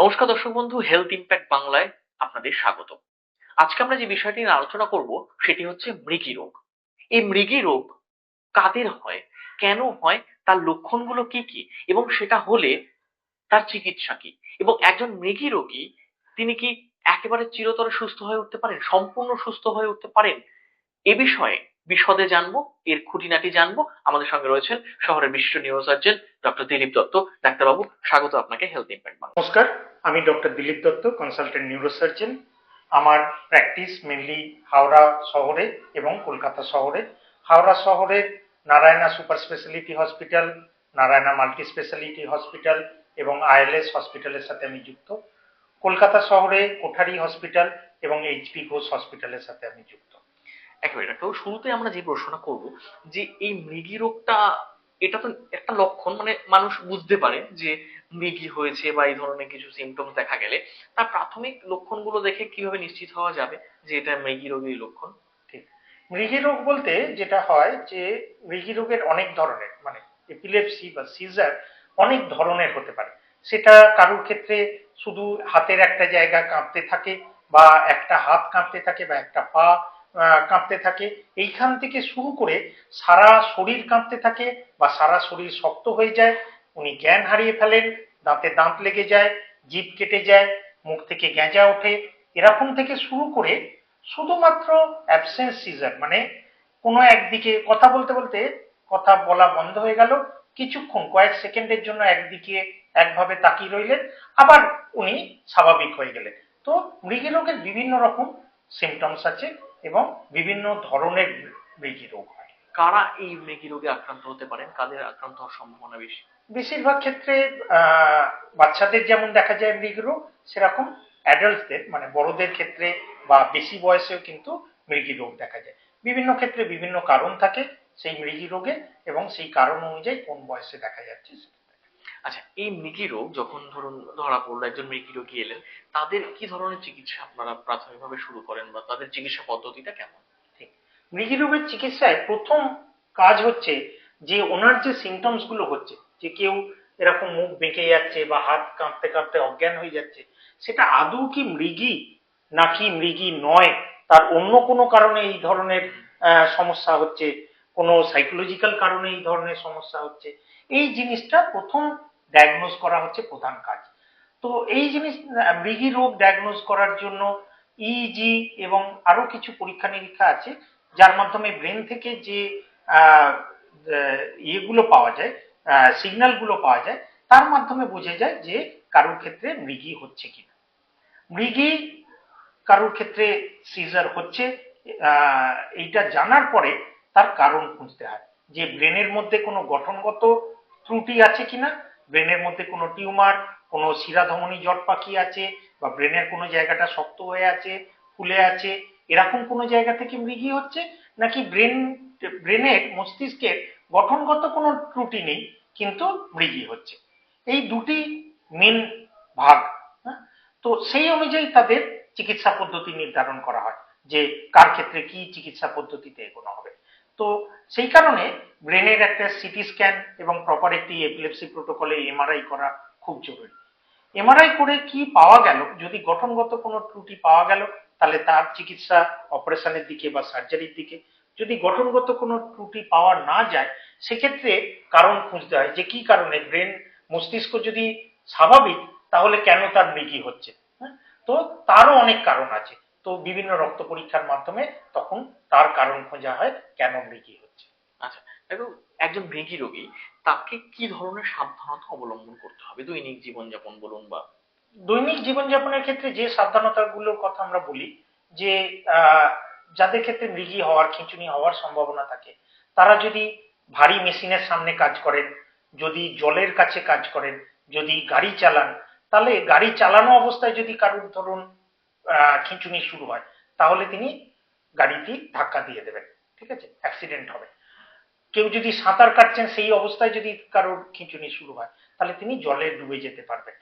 নমস্কার দর্শক বন্ধু হেলথ ইম্প্যাক্ট বাংলায় আপনাদের স্বাগত আজকে আমরা যে বিষয়টি নিয়ে আলোচনা করব, সেটি হচ্ছে মৃগী রোগ। এই মৃগী রোগ কাদের হয়? কেন হয়? তার লক্ষণগুলো কি কি? এবং সেটা হলে তার চিকিৎসা কি? এবং একজন মৃগী রোগী, তিনি কি একেবারে চিরতরে সুস্থ হয়ে উঠতে পারেন? সম্পূর্ণ সুস্থ হয়ে উঠতে পারেন? এ বিষয়ে বিশদে জানব, এর খুঁটিনাটি জানব। আমাদের সঙ্গে রয়েছেন শহরের বিশিষ্ট নিউরোসার্জন ডক্টর দিলীপ দত্ত। ডাক্তারবাবু, স্বাগত আপনাকে হেলথ ইম্প্যাক্ট নমস্কার, আমি doctor Dilip Dutta consultant neurosurgeon আমার প্র্যাকটিস মেনলি হাওড়া শহরে এবং কলকাতা শহরে। হাওড়া শহরের Narayana super speciality hospital Narayana multi speciality hospital এবং আইএলএস হসপিটালের সাথে আমি যুক্ত। কলকাতা শহরে কোঠারি হসপিটাল এবং এইচপি ঘোষ হসপিটালের সাথে আমি যুক্ত। একেবারে ডাক্তার শুরুতে আমরা যে প্রশ্নটা করব, যে এই মৃগী রোগটা, এটা তো একটা লক্ষণ মানে মানুষ বুঝতে পারে যে মৃগী হয়েছে বা এই ধরনের কিছু সিমটমস দেখা গেলে। তার প্রাথমিক লক্ষণগুলো দেখে কীভাবে নিশ্চিত হওয়া যাবে যে এটা মৃগী রোগের লক্ষণ? মৃগী রোগ বলতে যেটা হয় যে, মৃগী রোগের অনেক ধরনের মানে এপিলেপসি বা সিজার অনেক ধরনের হতে পারে। সেটা কারোর ক্ষেত্রে শুধু হাতের একটা জায়গা কাঁপতে থাকে বা একটা হাত কাঁপতে থাকে বা একটা পা কাঁপতে থাকে। এইখান থেকে শুরু করে সারা শরীর কাঁপতে থাকে বা সারা শরীর শক্ত হয়ে যায়। উনি জ্ঞান হারিয়ে ফেলেন, দাঁতে দাঁত লেগে যায়, জিভ কেটে যায়, মুখ থেকে গেঁজা ওঠে। এরকম থেকে শুরু করে শুধুমাত্র অ্যাবসেন্স সিজার মানে কোনো একদিকে কথা বলতে বলতে কথা বলা বন্ধ হয়ে গেল। কিছুক্ষণ, কয়েক সেকেন্ডের জন্য একদিকে একভাবে তাকিয়ে রইলেন। আবার উনি স্বাভাবিক হয়ে গেলেন। তো মৃগী রোগের বিভিন্ন রকম সিমটমস আছে। এবং বিভিন্ন ধরনের মৃগী রোগ হয়। কারা এই মৃগী রোগে আক্রান্ত হতে পারেন? কাদের আক্রান্ত হওয়ার সম্ভাবনা বেশি? বেশিরভাগ ক্ষেত্রে আহ, বাচ্চাদের যেমন দেখা যায় মৃগী রোগ সেরকম অ্যাডাল্টদের মানে বড়দের ক্ষেত্রে বা বেশি বয়সেও কিন্তু মৃগী রোগ দেখা যায়। বিভিন্ন ক্ষেত্রে বিভিন্ন কারণ থাকে সেই মৃগী রোগে এবং সেই কারণ অনুযায়ী কোন বয়সে দেখা যাচ্ছে। আচ্ছা এই মৃগী রোগ যখন ধরুন ধরা পড়ল, একজন মৃগী রোগী এলেন, তাদের কি ধরনের চিকিৎসা আপনারা প্রাথমিকভাবে শুরু করেন বা তাদের চিকিৎসা পদ্ধতিটা কেমন? মৃগী রোগের চিকিৎসায় প্রথম কাজ হচ্ছে যে ওনার যে সিমটমসগুলো হচ্ছে, যে কেউ এরকম মুখ বেঁকে যাচ্ছে বা হাত কাঁপতে কাঁপতে অজ্ঞান হয়ে যাচ্ছে, সেটা আদৌ কি মৃগী নাকি মৃগী নয়? তার অন্য কোনো কারণে এই ধরনের সমস্যা হচ্ছে, কোনো সাইকোলজিক্যাল কারণে এই ধরনের সমস্যা হচ্ছে। এই জিনিসটা প্রথম ডায়াগনোজ করা হচ্ছে প্রধান কাজ। তো এই জিনিস মৃগী রোগ ডায়াগনোজ করার জন্য ইজি এবং আরও কিছু পরীক্ষা নিরীক্ষা আছে, যার মাধ্যমে ব্রেন থেকে যে ইয়েগুলো পাওয়া যায় সিগন্যালগুলো পাওয়া যায়, তার মাধ্যমে বোঝা যায় যে কারোর ক্ষেত্রে মৃগী হচ্ছে কিনা। মৃগী কারোর ক্ষেত্রে সিজার হচ্ছে এইটা জানার পরে তার কারণ খুঁজতে হয়, যে ব্রেনের মধ্যে কোনো গঠনগত ত্রুটি আছে কিনা ব্রেনের মধ্যে কোনো টিউমার, কোনো শিরাধমনী জট পাখি আছে বা ব্রেনের কোনো জায়গাটা শক্ত হয়ে আছে, ফুলে আছে, এরকম কোনো জায়গা থেকে মৃগি হচ্ছে? নাকি ব্রেন, ব্রেনের মস্তিষ্কের গঠনগত কোনো ত্রুটি নেই, কিন্তু মৃগি হচ্ছে? এই দুটি মেন ভাগ হ্যাঁ? তো সেই অনুযায়ী তাদের চিকিৎসা পদ্ধতি নির্ধারণ করা হয় যে কার ক্ষেত্রে কি চিকিৎসা পদ্ধতিতে এগোনো হবে। তো সেই কারণে ব্রেনের একটা সিটি স্ক্যান এবং প্রপার একটি এপিলেপসি প্রোটোকলে এমআরআই করা খুব জরুরি। এমআরআই করে কি পাওয়া গেল? যদি গঠনগত কোনো ত্রুটি পাওয়া গেল, তাহলে তার চিকিৎসা অপারেশনের দিকে বা সার্জারির দিকে। যদি গঠনগত কোনো ত্রুটি পাওয়া না যায়, সেক্ষেত্রে কারণ খুঁজতে হয় যে কি কারণে ব্রেন মস্তিষ্ক যদি স্বাভাবিক, তাহলে কেন তার মৃগি হচ্ছে? হ্যাঁ? তো তারও অনেক কারণ আছে। তো বিভিন্ন রক্ত পরীক্ষার মাধ্যমে তখন তার কারণ খোঁজা হয়, কেন মৃগি হচ্ছে। আচ্ছা দেখো একজন মৃগী রোগী তাকে কি ধরনের সাবধানতা অবলম্বন করতে হবে? দৈনিক জীবনযাপন বলুন বা দৈনিক জীবনযাপনের ক্ষেত্রে যে সাবধানতাগুলোর কথা আমরা বলি, যে যাদের ক্ষেত্রে মৃগী হওয়ার, খিঁচুনি হওয়ার সম্ভাবনা থাকে, তারা যদি ভারী মেশিনের সামনে কাজ করেন, যদি জলের কাছে কাজ করেন, যদি গাড়ি চালান, তাহলে গাড়ি চালানো অবস্থায় যদি কারোর ধরুন খিঁচুনি শুরু হয়, তাহলে তিনি গাড়িটি ধাক্কা দিয়ে দেবেন, ঠিক আছে? অ্যাক্সিডেন্ট হবে। কেউ যদি সাঁতার কাটছেন সেই অবস্থায় যদি কারোর খিঁচুনি শুরু হয় তাহলে তিনি জলে ডুবে যেতে পারবেন।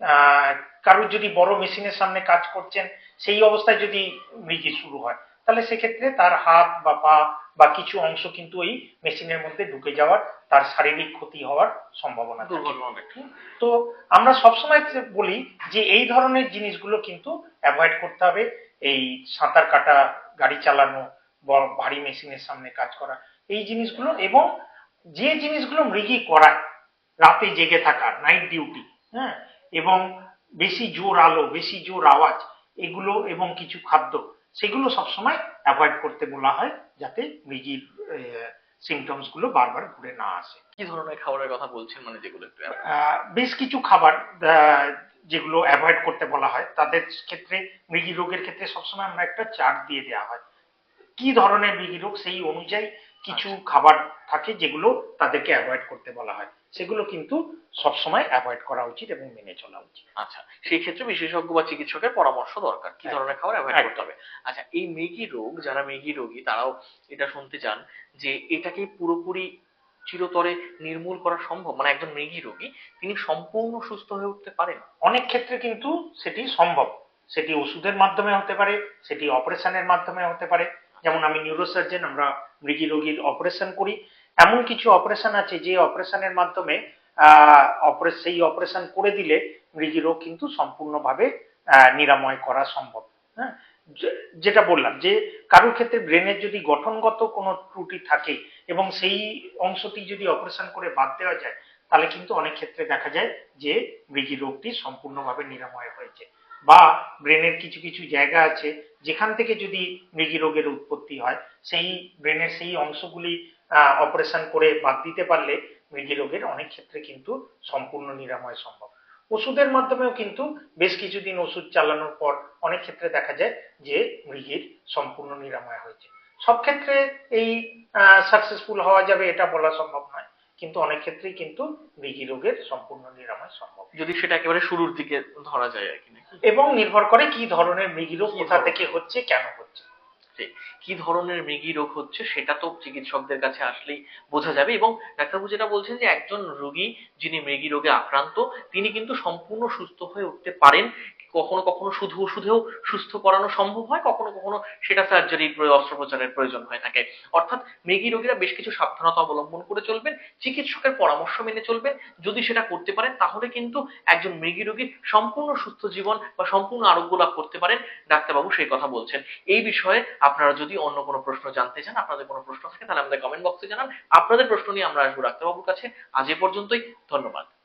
আহ, কারোর যদি বড় মেশিনের সামনে কাজ করছেন সেই অবস্থায় যদি মৃগী শুরু হয় তাহলে সেক্ষেত্রে তার হাত বা পা বা কিছু অংশ কিন্তু এই মেশিনের মধ্যে ঢুকে যাওয়ার তার শারীরিক ক্ষতি হওয়ার সম্ভাবনা। তো আমরা সবসময় বলি যে এই ধরনের জিনিসগুলো কিন্তু অ্যাভয়েড করতে হবে। এই সাঁতার কাটা গাড়ি চালানো বা ভারী মেশিনের সামনে কাজ করা এই জিনিসগুলো এবং যে জিনিসগুলো মৃগী করায় রাতে জেগে থাকা নাইট ডিউটি হ্যাঁ? এবং বেশি জোর আলো বেশি জোর আওয়াজ এগুলো এবং কিছু খাদ্য সেগুলো সবসময় অ্যাভয়েড করতে বলা হয় যাতে মৃগীর সিমটমসগুলো বারবার ঘুরে না আসে। কি ধরনের খাবারের কথা বলছেন মানে যেগুলো একটু বেশ কিছু খাবার আহ, যেগুলো অ্যাভয়েড করতে বলা হয় তাদের ক্ষেত্রে মৃগী রোগের ক্ষেত্রে সবসময় আমরা একটা চার্ট দিয়ে দেওয়া হয়। কি ধরনের মৃগী রোগ সেই অনুযায়ী কিছু খাবার থাকে যেগুলো তাদেরকে অ্যাভয়েড করতে বলা হয়। সেগুলো কিন্তু সবসময় অ্যাভয়েড করা উচিত এবং মেনে চলা উচিত। আচ্ছা সেই ক্ষেত্রে বিশেষজ্ঞ বা চিকিৎসকের পরামর্শ দরকার। কি ধরনের খাবার অ্যাভয়েড করতে হবে? আচ্ছা এই মেগি রোগ যারা মেগি রোগী তারাও এটা শুনতে চান যে এটাকে পুরোপুরি চিরতরে নির্মূল করা সম্ভব? মানে একজন মৃগী রোগী তিনি সম্পূর্ণ সুস্থ হয়ে উঠতে পারেন? অনেক ক্ষেত্রে কিন্তু সেটি সম্ভব। সেটি ওষুধের মাধ্যমে হতে পারে সেটি অপারেশনের মাধ্যমে হতে পারে। যেমন আমি নিউরোসার্জন আমরা মৃগী রোগীর অপারেশন করি। এমন কিছু অপারেশন আছে যে অপারেশনের মাধ্যমে সেই অপারেশন করে দিলে মৃগী রোগ কিন্তু সম্পূর্ণভাবে নিরাময় করা সম্ভব। হ্যাঁ? যেটা বললাম যে, কারোর ক্ষেত্রে ব্রেনের যদি গঠনগত কোনো ত্রুটি থাকে এবং সেই অংশটি যদি অপারেশন করে বাদ দেওয়া যায়, তাহলে কিন্তু অনেক ক্ষেত্রে দেখা যায় যে মৃগী রোগটি সম্পূর্ণভাবে নিরাময় হয়েছে। বা ব্রেনের কিছু কিছু জায়গা আছে, যেখান থেকে যদি মৃগী রোগের উৎপত্তি হয়, সেই ব্রেনের সেই অংশগুলি অপারেশন করে বাদ দিতে পারলে মৃগী রোগের অনেক ক্ষেত্রে কিন্তু সম্পূর্ণ নিরাময় সম্ভব। ওষুধের মাধ্যমেও কিন্তু বেশ কিছুদিন ওষুধ চালানোর পর অনেক ক্ষেত্রে দেখা যায় যে মৃগীর সম্পূর্ণ নিরাময় হয়েছে। সব ক্ষেত্রে এই সাকসেসফুল হওয়া যাবে এটা বলা সম্ভব নয়। কিন্তু অনেক ক্ষেত্রেই কিন্তু মৃগী রোগের সম্পূর্ণ নিরাময় সম্ভব। যদি সেটা একেবারে শুরুর দিকে ধরা যায় আর কি এবং নির্ভর করে কি ধরনের মৃগী রোগ কোথা থেকে হচ্ছে কেন হচ্ছে? কি ধরনের মৃগী রোগ হচ্ছে সেটা তো চিকিৎসকদের কাছে আসলেই বোঝা যাবে এবং ডাক্তারবাবু যেটা বলছেন যে একজন রোগী যিনি মৃগী রোগে আক্রান্ত তিনি কিন্তু সম্পূর্ণ সুস্থ হয়ে উঠতে পারেন। কখনো কখনো শুধু ওষুধেও সুস্থ করানো সম্ভব হয়, কখনো কখনো সেটা সার্জারি অস্ত্রোপচারের প্রয়োজন হয়ে থাকে। অর্থাৎ মৃগী রোগীরা বেশ কিছু সাবধানতা অবলম্বন করে চলবেন, চিকিৎসকের পরামর্শ মেনে চলবেন। যদি সেটা করতে পারেন, তাহলে কিন্তু একজন মৃগী রোগী সম্পূর্ণ সুস্থ জীবন বা সম্পূর্ণ আরোগ্য লাভ করতে পারেন। ডাক্তারবাবু সেই কথা বলছেন। এই বিষয়ে আপনারা যদি অন্য কোনো প্রশ্ন জানতে চান, আপনাদের কোনো প্রশ্ন থাকে, তাহলে আমাদের কমেন্ট বক্সে জানান। আপনাদের প্রশ্ন নিয়ে আমরা আসব ডাক্তারবাবুর কাছে। আজ এ পর্যন্তই। ধন্যবাদ।